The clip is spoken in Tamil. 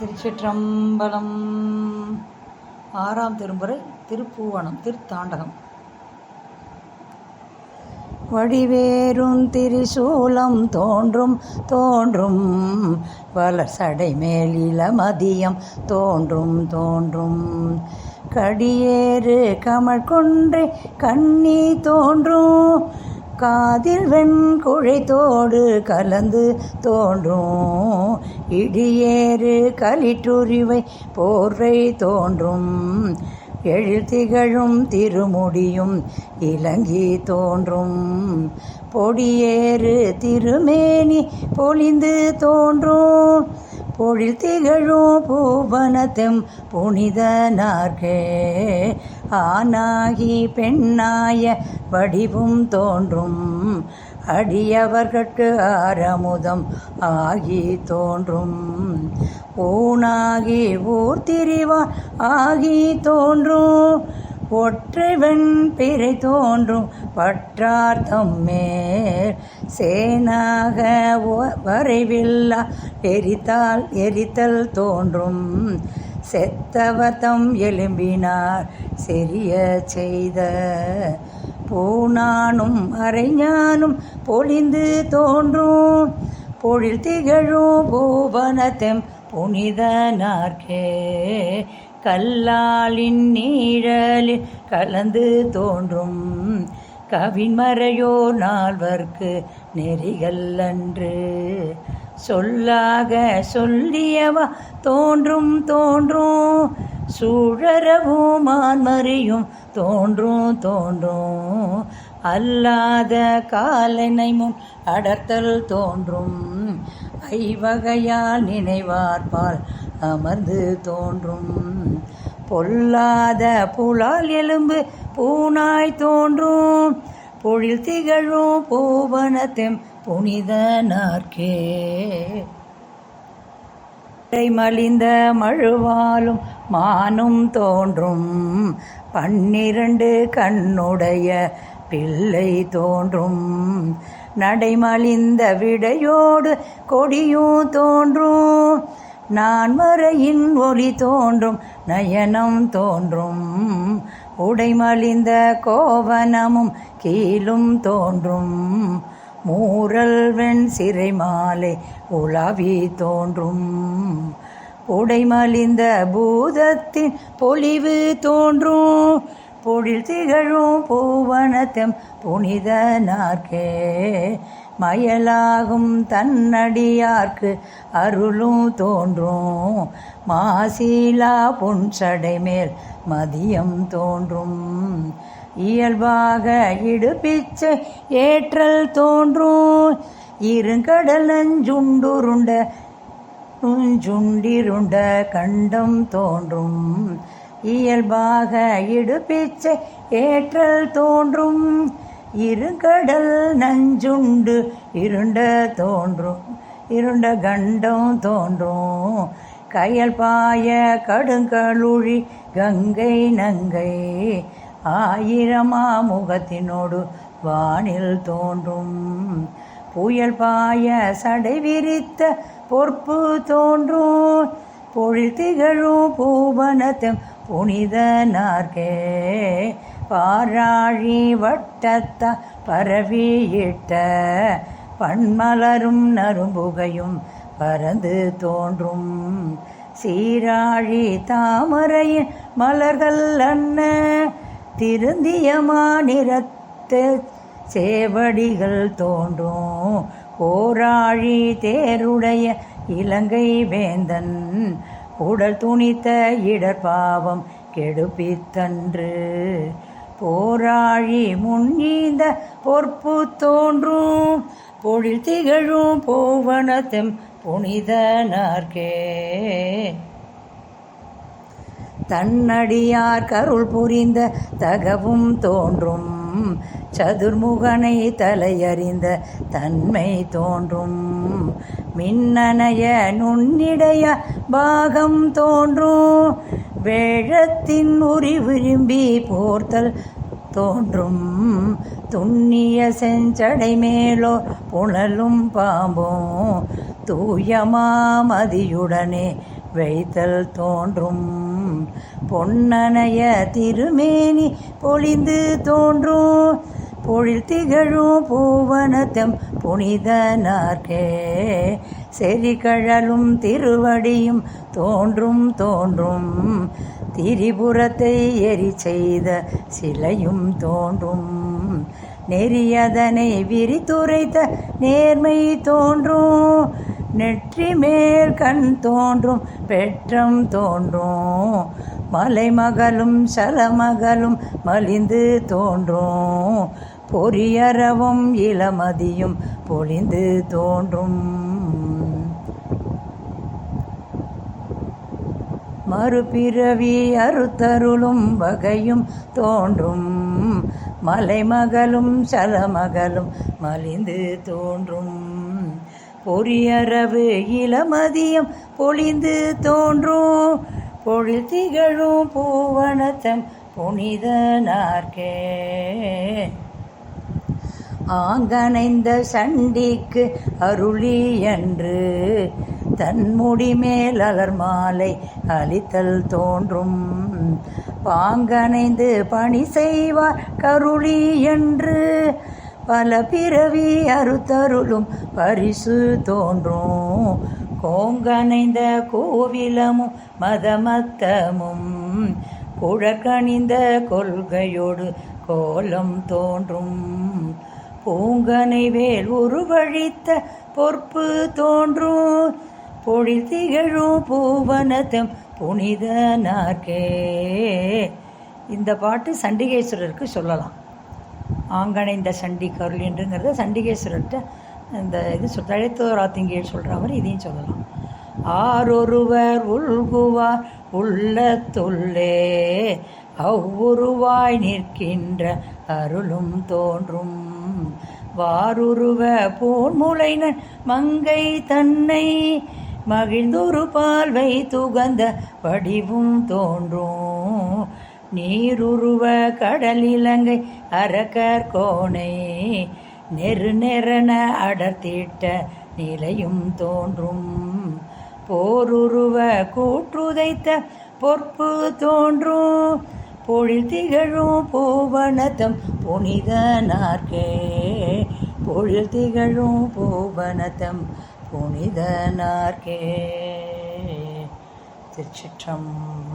திருச்சிற்றம்பலம். ஆறாம் திருமுறை திருப்பூவனம் திருத்தாண்டகம். வடிவேறும் திரிசூலம் தோன்றும் தோன்றும் வளர் சடை மேல் இளமதியம் தோன்றும் தோன்றும் கடியேறு கமழ் கொன்றை கண்ணி தோன்றும் காதில் வெண்குழைத்தோடு கலந்து தோன்றும். இடியேறு களிற்றுரிவை போர்வை தோன்றும். எழில் திகழும் திருமுடியும் இலங்கி தோன்றும். பொடியேறு திருமேனி பொழிந்து தோன்றும். பொழில் திகழும் பூவனத்தெம் புனிதனார்கே ஆனாகி பெண்ணாய வடிவும் தோன்றும். அடியவர்கட்கு ஆரமுதம் ஆகி தோன்றும். ஊனாகி ஊர் திரிவான் ஆகி தோன்றும். ஒற்றைவன் பிறை தோன்றும். பற்றார்த்தம் மேல் சேனாக வரைவில்லா எரித்தால் எரித்தல் தோன்றும். செத்தவதம் எலும்பினார் செரிய செய்த பூனானும் அரைஞானும் பொழிந்து தோன்றும். பொழில் திகழும் பூவனத்தெம் புனிதனார்க்கே கல்லாலின் நீழலில் கலந்து தோன்றும். கவின்மறையோ நால்வர்க்கு நெறிகள் அன்று. சொல்லாக சொல்லியவா தோன்றும் தோன்றும். சூழரவும் மான்மறியும் தோன்றும் தோன்றும். அல்லாத காலனை முன் அடர்த்தல் தோன்றும். ஐவகையால் நினைவார்பால் அமர்ந்து தோன்றும். பொல்லாத புலால் எலும்பு பூனாய் தோன்றும். பொழில் திகழும் பூவனத்தெம் புனிதனார்க்கே நாற்கே. மலிந்த மழுவாலும் மானும் தோன்றும். பன்னிரண்டு கண்ணுடைய பிள்ளை தோன்றும். நடைமலிந்த விடையோடு கொடியும் தோன்றும். நான் மறையின் ஒளி தோன்றும் நயனம் தோன்றும். உடைமலிந்த கோவனமும் கீழும் தோன்றும். மூரல் வெண் சிறை மாலை உலாவி தோன்றும். உடைமலிந்த பூதத்தின் பொலிவு தோன்றும். பொழில் திகழும் பூவனத்தெம் புனிதனார்க்கே மயலாகும் தன்னடியார்க்கு அருளும் தோன்றும். மாசிலா புன்சடை மேல் மதியம் தோன்றும். இயல்பாக இடுபிச்சை ஏற்றல் தோன்றும். இருங்கடல் நஞ்சுண்டுருண்ட நுஞ்சுண்டிருண்ட கண்டம் தோன்றும். இயல்பாக இடுபிச்சை ஏற்றல் தோன்றும். இருங்கடல் நஞ்சுண்டு இருண்ட தோன்றும். இருண்ட கண்டம் தோன்றும். கயல் பாய கடுங்கழுழி கங்கை நங்கை ஆயிரமா முகத்தினோடு வானில் தோன்றும். புயல் பாய சடை விரித்த பொறுப்பு தோன்றும். பொழில் திகழும் பூவனத்தம் புனித நார்கே பாராழி வட்டத்த பரவியிட்ட பண்மலரும் நரும்புகையும் பறந்து தோன்றும். சீராழி தாமரையின் மலர்கள் அன்ன திருந்திய நிறத்த சேவடிகள் தோன்றும். போராழி தேருடைய இலங்கை வேந்தன் உடல் துணித்த இடர்பாவம் கெடுப்பித்தன்று. போராழி முன்னீந்த பொறுப்பு தோன்றும். பொழில் திகழும் போவனத்தெம் புனிதனார்க்கே. தன்னடியார் கருள் புரிந்த தகவும் தோன்றும். சதுர்முகனை தலையறிந்த தன்மை தோன்றும். மின்னணைய நுண்ணிடைய பாகம் தோன்றும். வேழத்தின் உரி விரும்பி போர்த்தல் தோன்றும். துண்ணிய செஞ்சடை மேலோ புனலும் பாம்பும். தூயமாமதியுடனே வைத்தல் தோன்றும். பொன்னணைய திருமேனி பொழிந்து தோன்றும். பொழில் திகழும் பூவனத்தம் புனிதனார்க்கே. செறிகழலும் திருவடியும் தோன்றும் தோன்றும். திரிபுரத்தை எரி செய்த சிலையும் தோன்றும். நெறியதனை விரித்துரைத்த நேர்மை தோன்றும். நெற்றி மேல் கண் தோன்றும் பெற்றம் தோன்றும். மலைமகளும் சலமகளும் மலிந்து தோன்றும். பொறியறவும் இளமதியும் பொழிந்து தோன்றும். மறுபிறவி அறுத்தருளும் வகையும் தோன்றும். மலைமகளும் சலமகளும் மலிந்து தோன்றும். பொரியரவு இளமதியம் பொழிந்து தோன்றும். பொழில் திகழும் பூவனத்தம் புனிதனார்க்கே ஆங்கனைந்த சண்டிக்கு அருளி என்று தன்முடி மேல் அலர் மாலை அளித்தல் தோன்றும். பாங்கனைந்து பணி செய்வார் கருளி என்று பல பிறவி அறுத்தருளும் பரிசு தோன்றும். கோங்கணைந்த கோவிலமும் மதமத்தமும். குழக்கணிந்த கொள்கையோடு கோலம் தோன்றும். பூங்கனை வேல் உருவழித்த பொறுப்பு தோன்றும். பொழில் திகழும் பூவனத்தம் புனித புனிதனார்க்கே இந்த பாட்டு சண்டிகேஸ்வரருக்கு சொல்லலாம். ஆங்கணைந்த சண்டி கருள் என்றுங்கிறத சண்டிகேஸ்வரர்கிட்ட இந்த இது சொல் தழைத்தோராத்திங்கேள் சொல்கிற மாதிரி இதையும் சொல்லலாம். ஆரொருவர் உள்குவார் உள்ளத்துள்ளே அவ்வுருவாய் நிற்கின்ற அருளும் தோன்றும். வாருருவ பூன்முலைன மங்கை தன்னை மகிழ்ந்தொரு பால்வை துகந்த வடிவும் தோன்றும். நீருருவ கடலிலங்கை அரக்கர் கோணை. நெரு நெறன அடர்த்திட்ட நிலையும் தோன்றும். போருருவ கூற்றுதைத்த பொற்பு தோன்றும். பொழில் திகழும் பூவனத்தம் புனித நாற்கே. பொழில் திகழும் பூவனத்தம் புனித நாற்கே. திருச்சிற்றம்